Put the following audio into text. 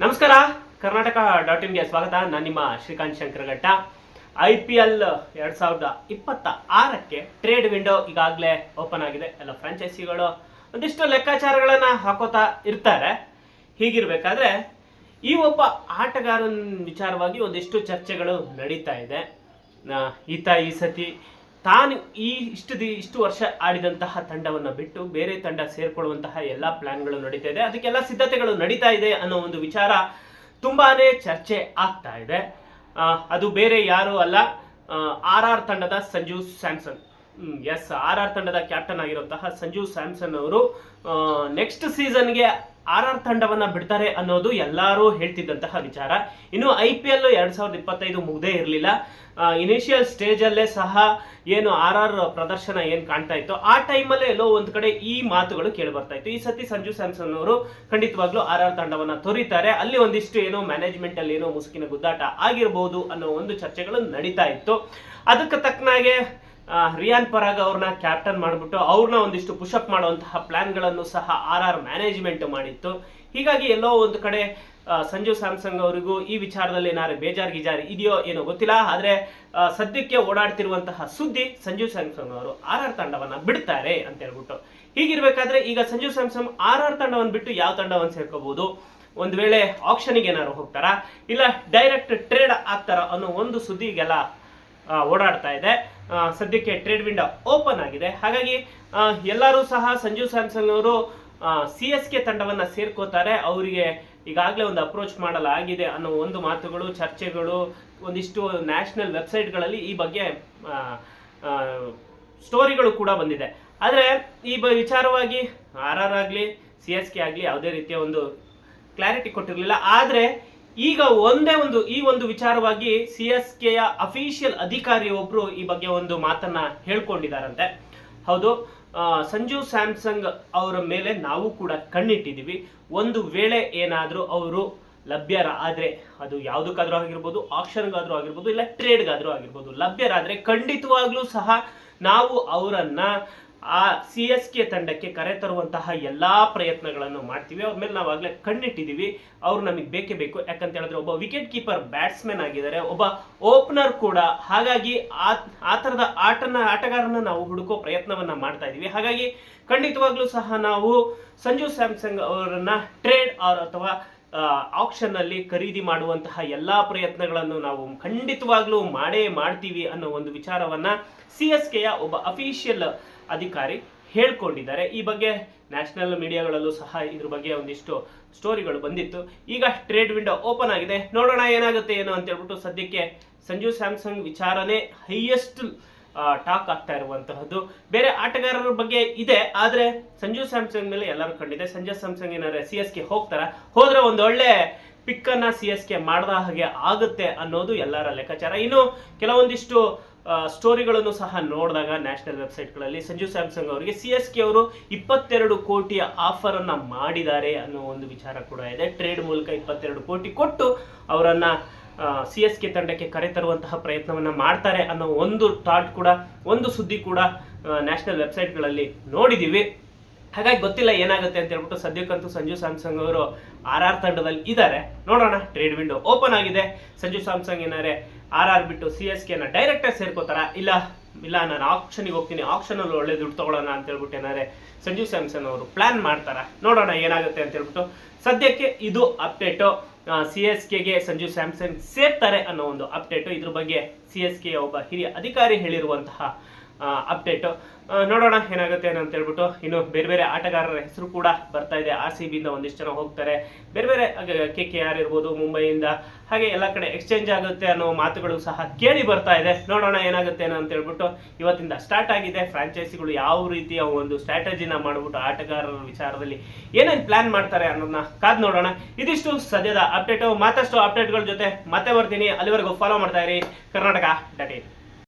ನಮಸ್ಕಾರ, ಕರ್ನಾಟಕ ಡಾಟ್ ಇನ್ಗೆ ಸ್ವಾಗತ. ನಾನು ನಿಮ್ಮ Srikanth Shankaraghatta. I P L ಎರಡ್ ಸಾವಿರದ ಇಪ್ಪತ್ತ ಆರಕ್ಕೆ ಟ್ರೇಡ್ ವಿಂಡೋ ಈಗಾಗಲೇ ಓಪನ್ ಆಗಿದೆ. ಎಲ್ಲ ಫ್ರಾಂಚೈಸಿಗಳು ಒಂದಿಷ್ಟು ಲೆಕ್ಕಾಚಾರಗಳನ್ನು ಹಾಕೋತಾ ಇರ್ತಾರೆ. ಹೀಗಿರ್ಬೇಕಾದ್ರೆ, ಈ ಒಬ್ಬ ಆಟಗಾರನ ವಿಚಾರವಾಗಿ ಒಂದಿಷ್ಟು ಚರ್ಚೆಗಳು ನಡೀತಾ ಇದೆ. ಈತ ಈ ಸತಿ ತಾನು ಈ ಇಷ್ಟು ದಿ ಇಷ್ಟು ವರ್ಷ ಆಡಿದಂತಹ ತಂಡವನ್ನು ಬಿಟ್ಟು ಬೇರೆ ತಂಡ ಸೇರ್ಕೊಳ್ಳುವಂತಹ ಎಲ್ಲ ಪ್ಲಾನ್ಗಳು ನಡೀತಾ ಇದೆ. ಅದಕ್ಕೆಲ್ಲ ಸಿದ್ಧತೆಗಳು ನಡೀತಾ ಇದೆ ಅನ್ನೋ ಒಂದು ವಿಚಾರ ತುಂಬಾನೇ ಚರ್ಚೆ ಆಗ್ತಾ ಇದೆ. ಅದು ಬೇರೆ ಯಾರು ಅಲ್ಲ. ಆರ್ ಆರ್ ತಂಡದ Sanju Samson. Yes R R ತಂಡದ ಕ್ಯಾಪ್ಟನ್ ಆಗಿರುವಂತಹ ಸಂಜು ಸ್ಯಾಮ್ಸನ್ ಅವರು ನೆಕ್ಸ್ಟ್ ಸೀಸನ್ಗೆ ಆರ್ ಆರ್ ತಂಡವನ್ನ ಬಿಡ್ತಾರೆ ಅನ್ನೋದು ಎಲ್ಲರೂ ಹೇಳ್ತಿದ್ದಂತಹ ವಿಚಾರ. ಇನ್ನು ಐ ಪಿ ಎಲ್ ಎರಡ್ ಸಾವಿರದ ಇಪ್ಪತ್ತೈದು ಮುಗ್ದೇ ಇರಲಿಲ್ಲ. ಇನಿಷಿಯಲ್ ಸ್ಟೇಜ್ ಅಲ್ಲೇ ಸಹ ಏನು ಆರ್ ಆರ್ ಪ್ರದರ್ಶನ ಏನ್ ಕಾಣ್ತಾ ಇತ್ತು. ಆ ಟೈಮಲ್ಲೇ ಎಲ್ಲೋ ಒಂದ್ ಕಡೆ ಈ ಮಾತುಗಳು ಕೇಳಿ ಬರ್ತಾ ಇತ್ತು. ಈ ಸತಿ ಸಂಜು ಸ್ಯಾಮ್ಸನ್ ಅವರು ಖಂಡಿತವಾಗ್ಲೂ ಆರ್ ಆರ್ ತಂಡವನ್ನ ತೊರಿತಾರೆ. ಅಲ್ಲಿ ಒಂದಿಷ್ಟು ಏನೋ ಮ್ಯಾನೇಜ್ಮೆಂಟ್ ಅಲ್ಲಿ ಏನೋ ಮುಸುಕಿನ ಗುದ್ದಾಟ ಆಗಿರಬಹುದು ಅನ್ನೋ ಒಂದು ಚರ್ಚೆಗಳು ನಡೀತಾ ಇತ್ತು. ಅದಕ್ಕೆ ತಕ್ಕನಾಗೆ ರಿಯಾನ್ ಪರಾಗ್ ಅವ್ರನ್ನ ಕ್ಯಾಪ್ಟನ್ ಮಾಡಿಬಿಟ್ಟು ಅವ್ರನ್ನ ಒಂದಿಷ್ಟು ಪುಷಪ್ ಮಾಡುವಂತಹ ಪ್ಲಾನ್ಗಳನ್ನು ಸಹ ಆರ್ ಆರ್ ಮ್ಯಾನೇಜ್ಮೆಂಟ್ ಮಾಡಿತ್ತು. ಹೀಗಾಗಿ ಎಲ್ಲೋ ಒಂದು ಕಡೆ ಸಂಜು ಸ್ಯಾಮ್ಸಂಗ್ ಅವರಿಗೂ ಈ ವಿಚಾರದಲ್ಲಿ ಏನಾದ್ರು ಬೇಜಾರ್ ಗಿಜಾರ್ ಇದೆಯೋ ಏನೋ ಗೊತ್ತಿಲ್ಲ. ಆದರೆ ಸದ್ಯಕ್ಕೆ ಓಡಾಡ್ತಿರುವಂತಹ ಸುದ್ದಿ ಸಂಜು ಸ್ಯಾಮ್ಸಂಗ್ ಅವರು ಆರ್ ಆರ್ ತಂಡವನ್ನ ಬಿಡ್ತಾರೆ ಅಂತ ಹೇಳ್ಬಿಟ್ಟು. ಹೀಗಿರ್ಬೇಕಾದ್ರೆ ಈಗ ಸಂಜು ಸ್ಯಾಮ್ಸಂಗ್ ಆರ್ ಆರ್ ತಂಡವನ್ನು ಬಿಟ್ಟು ಯಾವ ತಂಡವನ್ನು ಸೇರ್ಕೋಬಹುದು? ಒಂದ್ ವೇಳೆ ಆಕ್ಷನ್ಗೆ ಏನಾದ್ರು ಹೋಗ್ತಾರಾ? ಇಲ್ಲ ಡೈರೆಕ್ಟ್ ಟ್ರೇಡ್ ಆಗ್ತಾರ ಅನ್ನೋ ಒಂದು ಸುದ್ದಿ ಈಗೆಲ್ಲ ಆ, ಓಡಾಡ್ತಾ ಇದೆ. ಸದ್ಯಕ್ಕೆ ಟ್ರೇಡ್ ವಿಂಡೋ ಓಪನ್ ಆಗಿದೆ. ಹಾಗಾಗಿ ಎಲ್ಲರೂ ಸಹ ಸಂಜು ಸ್ಯಾಮ್ಸಂಗ್ ಅವರು ಸಿ ಎಸ್ ಕೆ ತಂಡವನ್ನ ಸೇರ್ಕೋತಾರೆ. ಅವರಿಗೆ ಈಗಾಗಲೇ ಒಂದು ಅಪ್ರೋಚ್ ಮಾಡಲಾಗಿದೆ ಅನ್ನೋ ಒಂದು ಮಾತುಗಳು, ಚರ್ಚೆಗಳು, ಒಂದಿಷ್ಟು ನ್ಯಾಷನಲ್ ವೆಬ್ಸೈಟ್ಗಳಲ್ಲಿ ಈ ಬಗ್ಗೆ ಸ್ಟೋರಿಗಳು ಕೂಡ ಬಂದಿದೆ. ಆದರೆ, ಈ ಬ, ವಿಚಾರವಾಗಿ ಆರ್ ಆರ್ ಆಗಲಿ ಸಿ ಎಸ್ ಕೆ ಆಗಲಿ ಯಾವುದೇ ರೀತಿಯ ಒಂದು ಕ್ಲಾರಿಟಿ ಕೊಟ್ಟಿರಲಿಲ್ಲ. ಆದರೆ ಈಗ ಒಂದೇ ಒಂದು, ಈ ಒಂದು ವಿಚಾರವಾಗಿ ಸಿ ಎಸ್ ಕೆಯ ಅಫಿಷಿಯಲ್ ಅಧಿಕಾರಿ ಒಬ್ರು ಈ ಬಗ್ಗೆ ಒಂದು ಮಾತನ್ನ ಹೇಳ್ಕೊಂಡಿದ್ದಾರಂತೆ ಹೌದು ಸಂಜು ಸ್ಯಾಮ್ಸಂಗ್ ಅವರ ಮೇಲೆ ನಾವು ಕೂಡ ಕಣ್ಣಿಟ್ಟಿದ್ದೀವಿ. ಒಂದು ವೇಳೆ ಏನಾದರೂ ಅವರು ಲಭ್ಯರ ಆದರೆ ಅದು ಯಾವುದಕ್ಕಾದ್ರೂ ಆಗಿರ್ಬೋದು, ಆಕ್ಷನ್ಗಾದ್ರೂ ಆಗಿರ್ಬೋದು, ಇಲ್ಲ ಟ್ರೇಡ್ಗಾದ್ರೂ ಆಗಿರ್ಬೋದು, ಲಭ್ಯರಾದರೆ ಖಂಡಿತವಾಗ್ಲೂ ಸಹ ನಾವು ಅವರನ್ನ ಆ ಸಿ ಎಸ್ ಕೆ ತಂಡಕ್ಕೆ ಕರೆ ತರುವಂತಹ ಎಲ್ಲ ಪ್ರಯತ್ನಗಳನ್ನು ಮಾಡ್ತೀವಿ. ಅವ್ರ ಮೇಲೆ ನಾವು ಆಗಲೇ ಕಣ್ಣಿಟ್ಟಿದ್ದೀವಿ ಅವ್ರು ನಮಗೆ ಬೇಕೇ ಬೇಕು. ಯಾಕಂತ ಹೇಳಿದ್ರೆ ಒಬ್ಬ ವಿಕೆಟ್ ಕೀಪರ್ ಬ್ಯಾಟ್ಸ್ಮನ್ ಆಗಿದ್ದಾರೆ. ಒಬ್ಬ ಓಪನರ್ ಕೂಡ. ಹಾಗಾಗಿ ಆ ಥರದ ಆಟನ, ಆಟಗಾರನ ನಾವು ಹುಡುಕೋ ಪ್ರಯತ್ನವನ್ನು ಮಾಡ್ತಾ ಇದ್ದೀವಿ ಹಾಗಾಗಿ ಖಂಡಿತವಾಗ್ಲೂ ಸಹ ನಾವು ಸಂಜು ಸ್ಯಾಮ್ಸಂಗ್ ಅವರನ್ನ ಟ್ರೇಡ್ ಆರ್ ಅಥವಾ ಆಕ್ಷನ್ ಅಲ್ಲಿ ಖರೀದಿ ಮಾಡುವಂತಹ ಎಲ್ಲಾ ಪ್ರಯತ್ನಗಳನ್ನು ನಾವು ಖಂಡಿತವಾಗ್ಲೂ ಮಾಡೇ ಮಾಡ್ತೀವಿ ಅನ್ನೋ ಒಂದು ವಿಚಾರವನ್ನ ಸಿ ಎಸ್ ಕೆಯ ಒಬ್ಬ ಅಫಿಷಿಯಲ್ ಅಧಿಕಾರಿ ಹೇಳ್ಕೊಂಡಿದ್ದಾರೆ. ಈ ಬಗ್ಗೆ ನ್ಯಾಷನಲ್ ಮೀಡಿಯಾಗಳಲ್ಲೂ ಸಹ ಇದ್ರ ಬಗ್ಗೆ ಒಂದಿಷ್ಟು ಸ್ಟೋರಿಗಳು ಬಂದಿತ್ತು. ಈಗ ಟ್ರೇಡ್ ವಿಂಡೋ ಓಪನ್ ಆಗಿದೆ. ನೋಡೋಣ ಏನಾಗುತ್ತೆ, ಏನು ಅಂತ ಹೇಳ್ಬಿಟ್ಟು ಸದ್ಯಕ್ಕೆ ಸಂಜು ಸ್ಯಾಮ್ಸಂಗ್ ವಿಚಾರನೇ ಹೈಯೆಸ್ಟ್ ಟಾಕ್ ಆಗ್ತಾ ಇರುವಂತಹದ್ದು. ಬೇರೆ ಆಟಗಾರರ ಬಗ್ಗೆ ಇದೆ, ಆದರೆ ಸಂಜು ಸ್ಯಾಮ್ಸಂಗ್ ಮೇಲೆ ಎಲ್ಲರೂ ಕಂಡಿದೆ. ಸಂಜು ಸ್ಯಾಮ್ಸಂಗ್ ಏನಾದ್ರೆ ಸಿ ಎಸ್ ಕೆ ಹೋಗ್ತಾರ? ಹೋದ್ರೆ ಒಳ್ಳೆ ಪಿಕ್ ಅನ್ನ ಸಿ ಎಸ್ ಕೆ ಮಾಡದ ಹಾಗೆ ಆಗುತ್ತೆ ಅನ್ನೋದು ಎಲ್ಲರ ಲೆಕ್ಕಾಚಾರ. ಇನ್ನು ಕೆಲವೊಂದಿಷ್ಟು ಸ್ಟೋರಿಗಳನ್ನು ಸಹ ನೋಡಿದಾಗ ನ್ಯಾಷನಲ್ ವೆಬ್ಸೈಟ್ಗಳಲ್ಲಿ ಸಂಜು ಸ್ಯಾಮ್ಸಂಗ್ ಅವರಿಗೆ ಸಿ ಎಸ್ ಕೆ ಅವರು ಇಪ್ಪತ್ತೆರಡು ಕೋಟಿಯ ಆಫರ್ ಅನ್ನ ಮಾಡಿದ್ದಾರೆ ಅನ್ನೋ ಒಂದು ವಿಚಾರ ಕೂಡ ಇದೆ. ಟ್ರೇಡ್ ಮೂಲಕ ಇಪ್ಪತ್ತೆರಡು ಕೋಟಿ ಕೊಟ್ಟು ಅವರನ್ನು ಸಿ ಎಸ್ ಕೆ ತಂಡಕ್ಕೆ ಕರೆತರುವಂತಹ ಪ್ರಯತ್ನವನ್ನು ಮಾಡ್ತಾರೆ ಅನ್ನೋ ಒಂದು ಥಾಟ್ ಕೂಡ, ಒಂದು ಸುದ್ದಿ ಕೂಡ ನ್ಯಾಷನಲ್ ವೆಬ್ಸೈಟ್ಗಳಲ್ಲಿ ನೋಡಿದೀವಿ. ಹಾಗಾಗಿ ಗೊತ್ತಿಲ್ಲ ಏನಾಗುತ್ತೆ ಅಂತ ಹೇಳ್ಬಿಟ್ಟು ಸದ್ಯಕ್ಕಂತೂ ಸಂಜು ಸ್ಯಾಮ್ಸಂಗ್ ಅವರು ಆರ್ ಆರ್ ತಂಡದಲ್ಲಿ ಇದ್ದಾರೆ. ನೋಡೋಣ ಟ್ರೇಡ್ ವಿಂಡೋ ಓಪನ್ ಆಗಿದೆ. ಸಂಜು ಸ್ಯಾಮ್ಸಂಗ್ ಏನಾರೆ ಆರ್ ಆರ್ ಬಿಟ್ಟು ಸಿ ಎಸ್ ಕೆನ ಡೈರೆಕ್ಟಾಗಿ ಸೇರ್ಕೋತಾರ? ಇಲ್ಲ ಇಲ್ಲ ನಾನು ಆಪ್ಷನ್ಗೆ ಹೋಗ್ತೀನಿ ಆಪ್ಷನಲ್ಲಿ ಒಳ್ಳೆ ದುಡ್ಡು ತಗೊಳ್ಳೋಣ ಅಂತ ಹೇಳ್ಬಿಟ್ಟು ಏನಾರೆ ಸಂಜು ಸ್ಯಾಮ್ಸನ್ ಅವರು ಪ್ಲಾನ್ ಮಾಡ್ತಾರ? ನೋಡೋಣ ಏನಾಗುತ್ತೆ ಅಂತ ಹೇಳ್ಬಿಟ್ಟು ಸದ್ಯಕ್ಕೆ ಇದು ಅಪ್ಡೇಟು ಸಿ ಎಸ್ ಕೆಗೆ ಸಂಜು ಸ್ಯಾಮ್ಸಂಗ್ ಸೇರ್ತಾರೆ ಅನ್ನೋ ಒಂದು ಅಪ್ಡೇಟು ಇದ್ರ ಬಗ್ಗೆ ಸಿ ಎಸ್ ಕೆ ಒಬ್ಬ ಹಿರಿಯ ಅಧಿಕಾರಿ ಹೇಳಿರುವಂತಹ ಅಪ್ಡೇಟು ನೋಡೋಣ ಏನಾಗುತ್ತೆ ಅಂತ ಹೇಳ್ಬಿಟ್ಟು ಇನ್ನು ಬೇರೆ ಬೇರೆ ಆಟಗಾರರ ಹೆಸರು ಕೂಡ ಬರ್ತಾ ಇದೆ. ಆರ್ ಸಿ ಬಿಯಿಂದ ಒಂದಿಷ್ಟು ಜನ ಹೋಗ್ತಾರೆ. ಬೇರೆ ಬೇರೆ ಕೆ ಕೆ ಆರ್ ಇರ್ಬೋದು ಮುಂಬೈಯಿಂದ ಹಾಗೆ ಎಲ್ಲ ಕಡೆ ಎಕ್ಸ್ಚೇಂಜ್ ಆಗುತ್ತೆ ಅನ್ನೋ ಮಾತುಗಳು ಸಹ ಕೇಳಿ ಬರ್ತಾ ಇದೆ. ನೋಡೋಣ ಏನಾಗುತ್ತೆ ಏನೋ ಅಂತ ಹೇಳ್ಬಿಟ್ಟು ಇವತ್ತಿಂದ ಸ್ಟಾರ್ಟ್ ಆಗಿದೆ. ಫ್ರಾಂಚೈಸಿಗಳು ಯಾವ ರೀತಿಯ ಒಂದು ಸ್ಟ್ರಾಟಜಿನ ಮಾಡ್ಬಿಟ್ಟು ಆಟಗಾರರ ವಿಚಾರದಲ್ಲಿ ಏನೇನು ಪ್ಲಾನ್ ಮಾಡ್ತಾರೆ ಅನ್ನೋದನ್ನ ಕಾದ್ ನೋಡೋಣ. ಇದಿಷ್ಟು ಸದ್ಯದ ಅಪ್ಡೇಟು ಮತ್ತಷ್ಟು ಅಪ್ಡೇಟ್ಗಳ ಜೊತೆ ಮತ್ತೆ ಬರ್ತೀನಿ. ಅಲ್ಲಿವರೆಗೂ ಫಾಲೋ ಮಾಡ್ತಾ ಇರಿ. Karnataka dot in.